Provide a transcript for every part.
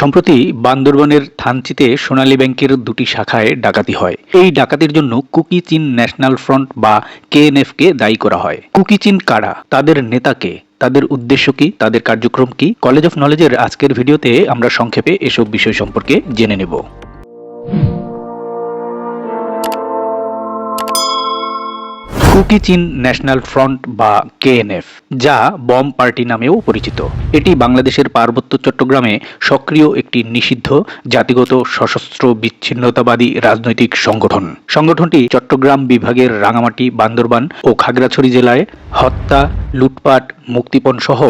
সম্প্রতি বান্দরবনের থানচিতে সোনালী ব্যাংকের দুটি শাখায় ডাকাতি হয়। এই ডাকাতির জন্য কুকি চীন ন্যাশনাল ফ্রন্ট বা কেএনএফ কে দায়ী করা হয়। কুকি চীন কারা? তাদের নেতাকে তাদের উদ্দেশ্য কি? তাদের কার্যক্রম কি? কলেজ অফ নলেজের আজকের ভিডিওতে আমরা সংক্ষেপে এসব বিষয় সম্পর্কে জেনে নেব। কুকি চীন ন্যাশনাল ফ্রন্ট বা কেএনএফ, যা বম পার্টি নামেও পরিচিত। এটি বাংলাদেশের পার্বত্য চট্টগ্রামে সক্রিয় একটি নিষিদ্ধ, জাতিগত সশস্ত্র বিচ্ছিন্নতাবাদী রাজনৈতিক সংগঠন। সংগঠনটি চট্টগ্রাম বিভাগের রাঙামাটি, বান্দরবান ও খাগড়াছড়ি জেলায় হত্যা, লুটপাট, মুক্তিপণ সহ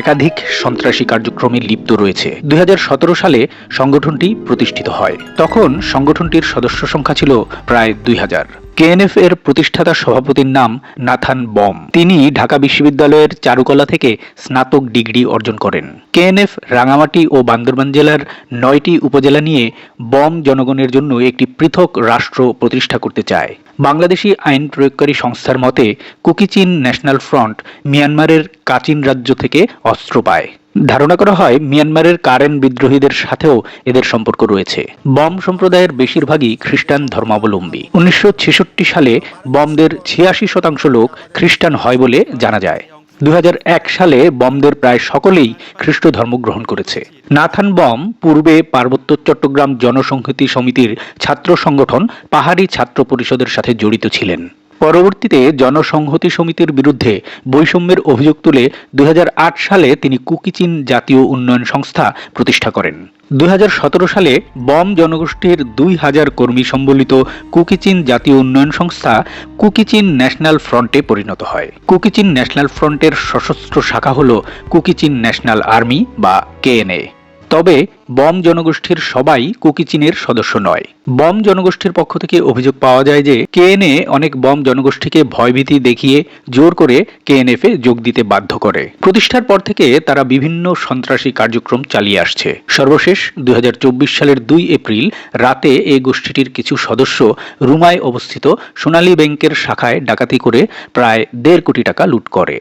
একাধিক সন্ত্রাসী কার্যক্রমে লিপ্ত রয়েছে। দুই হাজার সতেরো সালে সংগঠনটি প্রতিষ্ঠিত হয়। তখন সংগঠনটির সদস্য সংখ্যা ছিল প্রায় দুই হাজার। কেএনএফ এর প্রতিষ্ঠাতা সভাপতির নাম নাথান বম। তিনি ঢাকা বিশ্ববিদ্যালয়ের চারুকলা থেকে স্নাতক ডিগ্রি অর্জন করেন। কেএনএফ রাঙামাটি ও বান্দরবান জেলার নয়টি উপজেলা নিয়ে বম জনগণের জন্য একটি পৃথক রাষ্ট্র প্রতিষ্ঠা করতে চায়। বাংলাদেশি আইন প্রয়োগকারী সংস্থার মতে কুকিচিন ন্যাশনাল ফ্রন্ট মিয়ানমারের কাচিন রাজ্য থেকে অস্ত্র পায়। ধারণা করা হয় মিয়ানমারের কারেন বিদ্রোহীদের সাথেও এদের সম্পর্ক রয়েছে। বম সম্প্রদায়ের বেশিরভাগই খ্রিস্টান ধর্মাবলম্বী। উনিশশো ছেষট্টি সালে বমদের ছিয়াশি শতাংশ লোক খ্রিস্টান হয় বলে জানা যায়। দু হাজার এক সালে বমদের প্রায় সকলেই খ্রিস্ট ধর্ম গ্রহণ করেছে। নাথান বম পূর্বে পার্বত্য চট্টগ্রাম জনসংহতি সমিতির ছাত্র সংগঠন পাহাড়ি ছাত্র পরিষদের সাথে জড়িত ছিলেন। পরবর্তীতে জনসংহতি সমিতির বিরুদ্ধে বৈষম্যের অভিযোগ তুলে দুই হাজার আট সালে তিনি কুকিচিন জাতীয় উন্নয়ন সংস্থা প্রতিষ্ঠা করেন। দু হাজার সতেরো সালে বম জনগোষ্ঠীর দুই হাজার কর্মী সম্বলিত কুকিচিন জাতীয় উন্নয়ন সংস্থা কুকিচিন ন্যাশনাল ফ্রন্টে পরিণত হয়। কুকিচিন ন্যাশনাল ফ্রন্টের সশস্ত্র শাখা হল কুকিচিন ন্যাশনাল আর্মি বা কেএনএ তবে বম জনগোষ্ঠীর সবাই কুকিচিনের সদস্য নয়। বম জনগোষ্ঠীর পক্ষ থেকে অভিযোগ পাওয়া যায় যে কেএনএ অনেক বম জনগোষ্ঠীকে ভয়ভীতি দেখিয়ে জোর করে কেএনএফ এ যোগ দিতে বাধ্য করে। প্রতিষ্ঠার পর থেকে তারা বিভিন্ন সন্ত্রাসী কার্যক্রম চালিয়ে আসছে। সর্বশেষ দুই হাজার চব্বিশ সালের দুই এপ্রিল রাতে এই গোষ্ঠীটির কিছু সদস্য রুমায় অবস্থিত সোনালী ব্যাংকের শাখায় ডাকাতি করে প্রায় দেড় কোটি টাকা লুট করে।